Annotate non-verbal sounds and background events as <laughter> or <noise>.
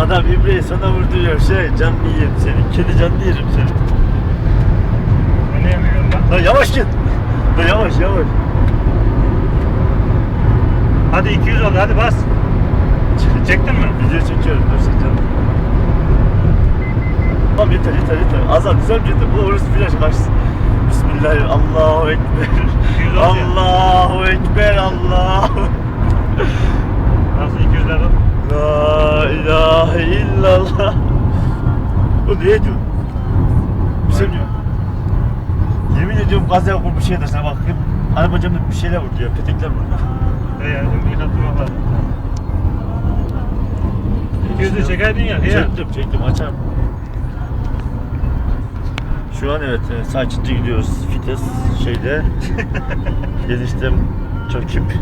Adam İbre'yi sana vurduruyor şey canını yiyeyim senin. Kedi canını yerim senin. Oynayamıyorum lan. Lan yavaş git. Lan yavaş yavaş. Hadi 200 oldu hadi bas. Çektin mi? Video çekiyorum dur sen canım. Tamam yeter yeter yeter. Azam güzel gitti. Bu orası flash kaçsın. Bismillahirrahmanirrahim. Allahu Ekber. Yüz oldu ya. Allahu Ekber. Allah. Nasıl 200 lira? La ne diyor? Bir şey diyor. Yemin ediyorum gaza okur bir şey dersen bak hep araba camında bir şeyler vurdu ya, petekler vurdu. He ya şimdi. 200 de çekerdin ya. Ya. Çektim çektim açarım. Şu an evet e, sakince gidiyoruz. Fites şeyde. <laughs> Eniştem çöküp